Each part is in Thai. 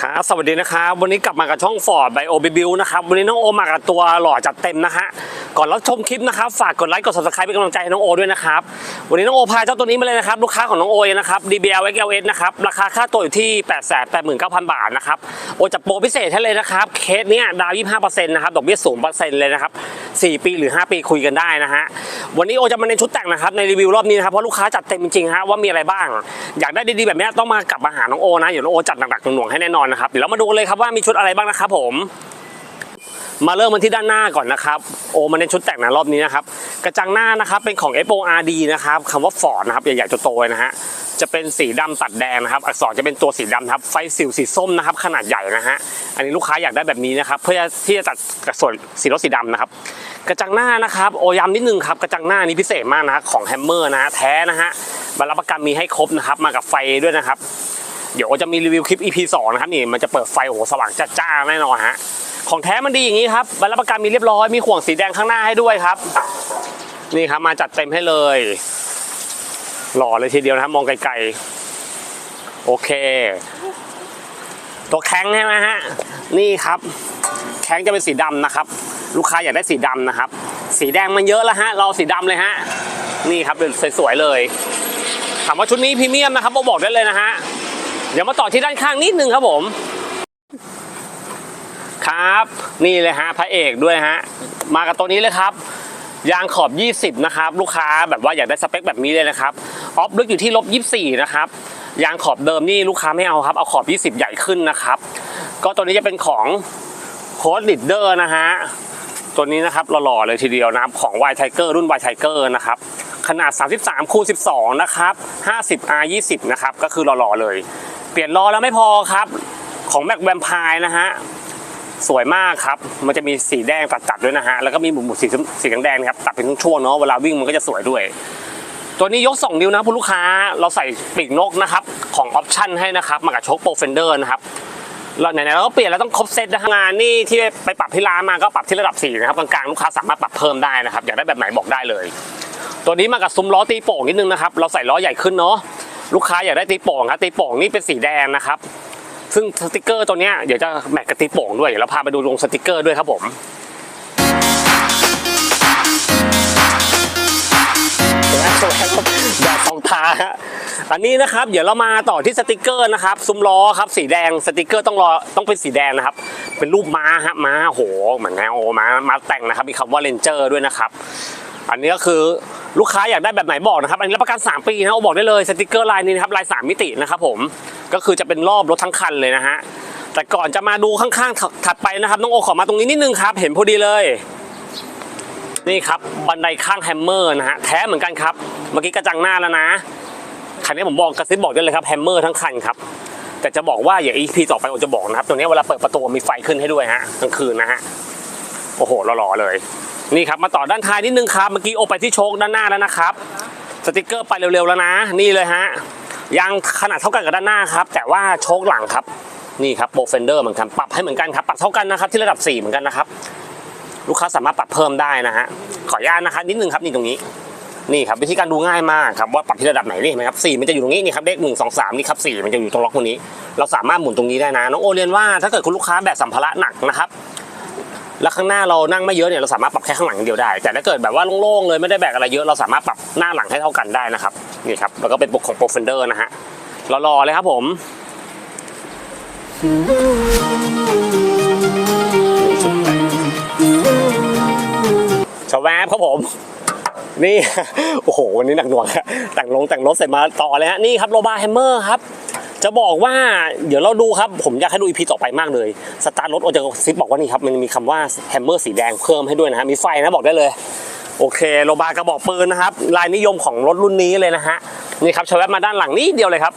ครับสวัสดีนะครับวันนี้กลับมากับช่องฟอร์ดไบโอบิบิวนะครับวันนี้น้องโอมากับตัวหล่อจัดเต็มนะฮะ ก่อนรับชมคลิปนะครับฝากกดไลค์กด subscribe เป็นกำลังใจให้น้องโอด้วยนะครับวันนี้น้องโอพาเจ้าตัวนี้มาเลยนะครับลูกค้าของน้องโอเองนะครับ DBL XLS นะครับราคาค่าตัวอยู่ที่ 8 8 9 0 0 0 บาทนะครับโอจัดโปรพิเศษให้เลยนะครับเคสเนี้ยดาว25%นะครับดอกเบี้ยสูงเปอร์เซ็นต์เลยนะครับ4ปีหรือ 5 ปีคุยกันได้นะฮะวันนี้โอจะมาในชุดแต่งนะครับในรีวิวรอบนี้นะครับเพราะลูกค้าจัดเต็มจริงๆฮะว่ามีอะไรบ้าง อยากได้ดีๆแบบนี้ต้องมากลับมาหาน้องโอนะเดี๋ยวน้องโอจัดหนักๆหน่วงๆให้แน่นอนนะครับเดี๋ยวเรามาดูเลยครับว่ามีชุดอะไรบ้างนะครับผม มาเริ่มกันที่ด้านหน้าก่อนนะครับโอมาในชุดแต่งนะรอบนี้นะครับกระจังหน้านะครับเป็นของ FORD นะครับคำว่าฟอร์ดนะครับใหญ่ๆโตๆเลยนะฮะจะเป็นสีดำตัดแดงนะครับ อักษรจะเป็นตัวสีดำครับไฟสิวสีส้มนะครับ ขนาดใหญ่นะฮะอันนี้ลูกค้าอยากได้แบบนี้นะครับ เพื่อที่จะตัดกับส่วนสีรถสีดำนะครับ กระจังหน้านะครับโอย้ำนิดนึงครับกระจังหน้านี้พิเศษมากนะฮะของแฮมเมอร์นะฮะแท้นะฮะบรรรับประกันมีให้ครบนะครับ มากับไฟด้วยนะครับ เดี๋ยวจะมีรีวิวคลิป EP 2 นะครับนี่มันจะเปิดไฟโอ้โหสว่างจ้าๆแน่นอนฮะ ของแท้มันดีอย่างนี้ครับบรรรับประกันมีเรียบร้อยมีห่วงสีแดงข้างหน้าให้ด้วยครับ นี่ครับมาจัดเต็มให้เลย หล่อเลยทีเดียวนะครับมองไกลๆโอเค ตัวแข้งใช่ไหมฮะนี่ครับแข้งจะเป็นสีดำนะครับ ลูกค้าอยากได้สีดำนะครับ สีแดงมันเยอะแล้วฮะเราสีดำเลยฮะนี่ครับเป็นสวยๆเลยถามว่าชุดนี้พรีเมียมนะครับผมบอกได้เลยนะฮะเดี๋ยวมาต่อที่ด้านข้างนิดนึงครับผม ครับ นี่เลยฮะพระเอกด้วยฮะมากับตัวนี้เลยครับ ยางขอบ 20 นะครับ ลูกค้าแบบว่าอยากได้สเปคแบบนี้เลยนะครับออฟลึกอยู่ที่ลบ24 นะครับยางขอบเดิมนี่ลูกค้าไม่เอาครับ เอาขอบ 20 ใหญ่ขึ้นนะครับ ก็ตัวนี้จะเป็นของโค้ดลิดเดอร์นะฮะตัวนี้นะครับหล่อๆเลยทีเดียวนะครับของ Y Tiger รุ่น Y Tiger นะครับขนาด 33คูณ12 นะครับ 50 R 20 นะครับ ก็คือหล่อๆเลย เปลี่ยนล้อแล้วไม่พอครับ ของ Mac Vampire นะฮะ สวยมากครับ มันจะมีสีแดงตัดๆด้วยนะฮะ แล้วก็มีหมุดๆสีสีแดงๆนะครับ ตัดเป็นช่วงๆเนาะ เวลาวิ่งมันก็จะสวยด้วย ตัวนี้ยก 2 นิ้วนะคุณลูกค้า เราใส่ปีกนกนะครับ ของออปชั่นให้นะครับ มากับโชคโปรเฟนเดอร์นะครับเราไหนๆเราก็เปลี่ยนแล้วต้องครบเซตนะฮะงานนี่ที่ไปปรับที่ร้านมาก็ปรับที่ระดับ4นะครับกลางๆลูกค้าสามารถปรับเพิ่มได้นะครับ อยากได้แบบไหนบอกได้เลย ตัวนี้มากับซุ้มล้อตีโป่งนิดนึงนะครับ เราใส่ล้อใหญ่ขึ้นเนาะ ลูกค้าอยากได้ตีโป่งครับตีโป่งนี่เป็นสีแดงนะครับ ซึ่งสติกเกอร์ตัวเนี้ยเดี๋ยวจะแมทกับตีโป่งด้วยเดี๋ยวเราพาไปดูลงสติกเกอร์ด้วยครับผมแบบสองทาฮะอันนี้นะครับ เดี๋ยวเรามาต่อที่สติกเกอร์นะครับ ซุ้มล้อครับสีแดงสติกเกอร์ต้องรอต้องเป็นสีแดงนะครับ เป็นรูปม้าฮะม้าโหเหมือนแนวม้าม้าแต่งนะครับ มีคำว่าเลนเจอร์ด้วยนะครับ อันนี้ก็คือลูกค้าอยากได้แบบไหนบอกนะครับ อันนี้รับประกัน 3 ปีนะโอบอกได้เลยสติกเกอร์ลายนี้นะครับลาย 3 มิตินะครับผมก็คือจะเป็นรอบรถทั้งคันเลยนะฮะแต่ก่อนจะมาดูข้างๆถัดไปนะครับน้องโอขอมาตรงนี้นิดนึงครับ เห็นพอดีเลย นี่ครับบันไดข้างแฮมเมอร์นะฮะแท้เหมือนกันครับ เมื่อกี้กระจังหน้าแล้วนะคันนี้ผมบอกกระซิบบอกได้เลยครับแฮมเมอร์ทั้งคันครับแต่จะบอกว่าอย่า EP ต่อไปผมจะบอกนะครับตัวนี้เวลาเปิดประตูมีไฟขึ้นให้ด้วยฮะกลางคืนนะฮะโอ้โหหล่อๆเลย นี่ครับมาต่อด้านท้ายนิดนึงครับเมื่อกี้โอไปที่โชคด้านหน้าแล้วนะครับ สติกเกอร์ไปเร็วๆแล้วนะ นี่เลยฮะยางขนาดเท่ากันกับด้านหน้าครับ แต่ว่าโชคหลังครับนี่ครับโบเฟนเดอร์เหมือนกันปรับให้เหมือนกันครับปรับเท่ากันนะครับที่ระดับ 4 เหมือนกันนะครับ ลูกค้าสามารถปรับเพิ่มได้นะฮะขออนุญาตนะครับนิดนึงครับนี่ตรงนี้นี่ครับวิธีการดูง่ายมากครับว่าปรับที่ระดับไหนนี่เห็นไหมครับสี่มันจะอยู่ตรงนี้นี่ครับเลขหนึ่งสองสามนี่ครับสี่มันจะอยู่ตรงล็อกตรงนี้ เราสามารถหมุนตรงนี้ได้นะน้องโอเรียนว่าถ้าเกิดคุณลูกค้าแบกสัมภาระหนักนะครับ แล้วข้างหน้าเรานั่งไม่เยอะเนี่ยเราสามารถปรับแค่ข้างหลังอย่างเดียวได้ แต่ถ้าเกิดแบบว่าโล่งๆเลยไม่ได้แบกอะไรเยอะเราสามารถปรับหน้าหลังให้เท่ากันได้นะครับนี่ครับแล้วก็เป็นปกของโปรเฟนเดอร์นะฮะรอๆเลยครับผมชาวแวบครับผมนี่ โอ้โห วันนี้หนักหน่วงฮะแต่งลงแต่งรถเสร็จมาต่อเลยฮะ นี่ครับโรบาแฮมเมอร์ครับ จะบอกว่าเดี๋ยวเราดูครับ ผมอยากให้ดูอีพีต่อไปมากเลย สตาร์ทรถโอจะซิปบอกว่านี่ครับ มันมีคำว่าแฮมเมอร์สีแดงเพิ่มให้ด้วยนะฮะมีไฟนะบอกได้เลย โอเคโรบากระบอกปืนนะครับ ลายนิยมของรถรุ่นนี้เลยนะฮะนี่ครับชาแวบมาด้านหลังนิดเดียวเลยครับ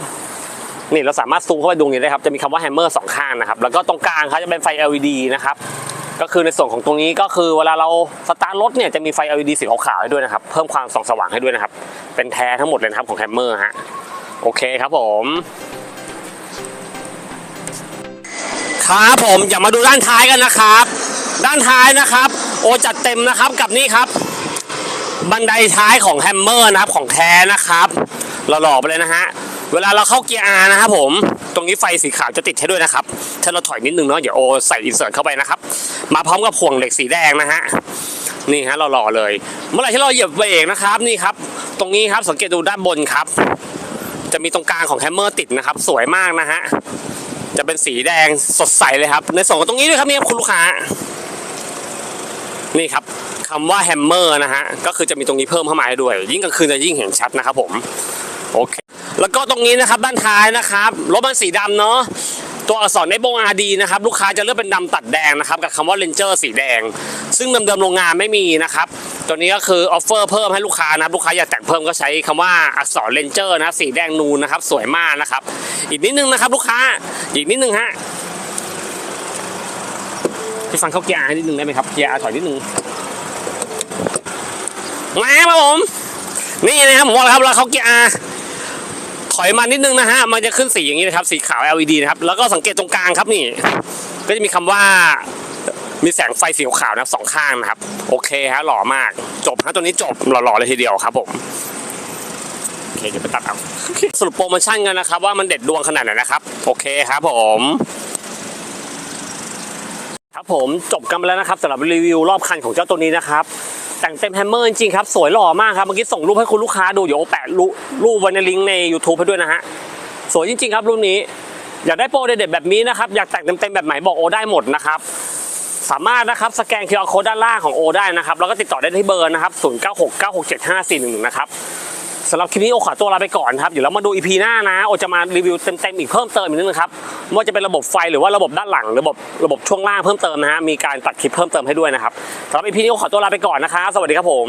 นี่เราสามารถซูมเข้าไปดูนี่ได้ครับจะมีคำว่าแฮมเมอร์สองข้างนะครับแล้วก็ตรงกลางครับจะเป็นไฟ LED นะครับก็คือในส่วนของตรงนี้ก็คือเวลาเราสตาร์ทรถเนี่ยจะมีไฟ LED สีขาวๆให้ด้วยนะครับเพิ่มความส่องสว่างให้ด้วยนะครับเป็นแท้ทั้งหมดเลยนะครับของแฮมเมอร์ฮะโอเคครับผม ครับผมอย่ามาดูด้านท้ายกันนะครับ ด้านท้ายนะครับ โอจัดเต็มนะครับกับนี่ครับ บันไดท้ายของแฮมเมอร์นะครับของแท้นะครับเราหล่อไปเลยนะฮะเวลาเราเข้าเกียร์ R นะครับผม ตรงนี้ไฟสีขาวจะติดให้ด้วยนะครับ ถ้าเราถอยนิดนึงเนาะเดี๋ยวโอใส่อินเสิร์ตเข้าไปนะครับ มาพร้อมกับห่วงเหล็กสีแดงนะฮะ นี่ฮะหล่อเลย เมื่อไหร่ที่เราเหยียบเบรกนะครับนี่ครับ ตรงนี้ครับสังเกตดูด้านบนครับ จะมีตรงกลางของแฮมเมอร์ติดนะครับ สวยมากนะฮะ จะเป็นสีแดงสดใสเลยครับ ในส่วนของตรงนี้ด้วยครับนี่ครับคุณลูกค้า นี่ครับคำว่าแฮมเมอร์นะฮะ ก็คือจะมีตรงนี้เพิ่มเข้ามาด้วย ยิ่งกลางคืนจะยิ่งเห็นชัดนะครับผม โอเค แล้วก็ตรงนี้นะครับด้านท้ายนะครับ รถมันสีดำเนาะ ตัวอักษรในบงอาดีนะครับลูกค้าจะเลือกเป็นดำตัดแดงนะครับกับคำว่าเลนเจอร์สีแดง ซึ่งเดิมๆโรงงานไม่มีนะครับตัวนี้ก็คือออฟเฟอร์เพิ่มให้ลูกค้านะลูกค้าอยากแต่งเพิ่มก็ใช้คำว่าอักษรเลนเจอร์นะสีแดงนูนนะครับสวยมากนะครับ อีกนิดนึงนะครับลูกค้าอีกนิดนึงฮะพี่ฟังเขาเกียร์อานิดนึงได้ไหมครับเกียร์อาถอยนิดนึงมาครับผมนี่นะครับผมบอกแล้วครับแล้วเขาเกียร์อาร์ ถอยมานิดนึงนะฮะ มันจะขึ้นสีอย่างนี้นะครับ สีขาว LED นะครับ แล้วก็สังเกตตรงกลางครับนี่ ก็จะมีคำว่ามีแสงไฟสีขาวนะครับสองข้างนะครับ โอเคฮะหล่อมาก จบฮะตัวนี้จบหล่อๆเลยทีเดียวครับผมโอเคเดี๋ยวไปตัดเอาสรุปโปรโมชั่นกันนะครับ ว่ามันเด็ดดวงขนาดไหนนะครับ โอเคครับผมครับผมจบกันไปแล้วนะครับสำหรับรีวิวรอบคันของเจ้าตัวนี้นะครับ แต่งเต็มแฮมเมอร์จริงๆครับ สวยหล่อมากครับ เมื่อกี้ส่งรูปให้คุณลูกค้าดูเดี๋ยวโอแปะรูปรูปไว้ในลิงก์ใน YouTube ให้ด้วยนะฮะ สวยจริงๆครับรุ่นนี้ อยากได้โปรเด็ดๆแบบนี้นะครับ อยากแต่งเต็มๆแบบไหนบอกโอได้หมดนะครับ สามารถนะครับสแกน QR Code ด้านล่างของโอได้นะครับ แล้วก็ติดต่อได้ที่เบอร์นะครับ0969675411นะครับ สำหรับคลิปนี้โอขอตัวลาไปก่อนครับเดี๋ยวเรามาดูอีพีหน้านะ โอจะมารีวิวเต็มๆอีกเพิ่มเติมอีกนิดนึงครับไม่ว่าจะเป็นระบบไฟหรือว่าระบบด้านหลังระบบระบบช่วงล่างเพิ่มเติมนะฮะมีการตัดคลิปเพิ่มเติมให้ด้วยนะครับสำหรับอีพีนี้โอขอตัวลาไปก่อนนะครับสวัสดีครับผม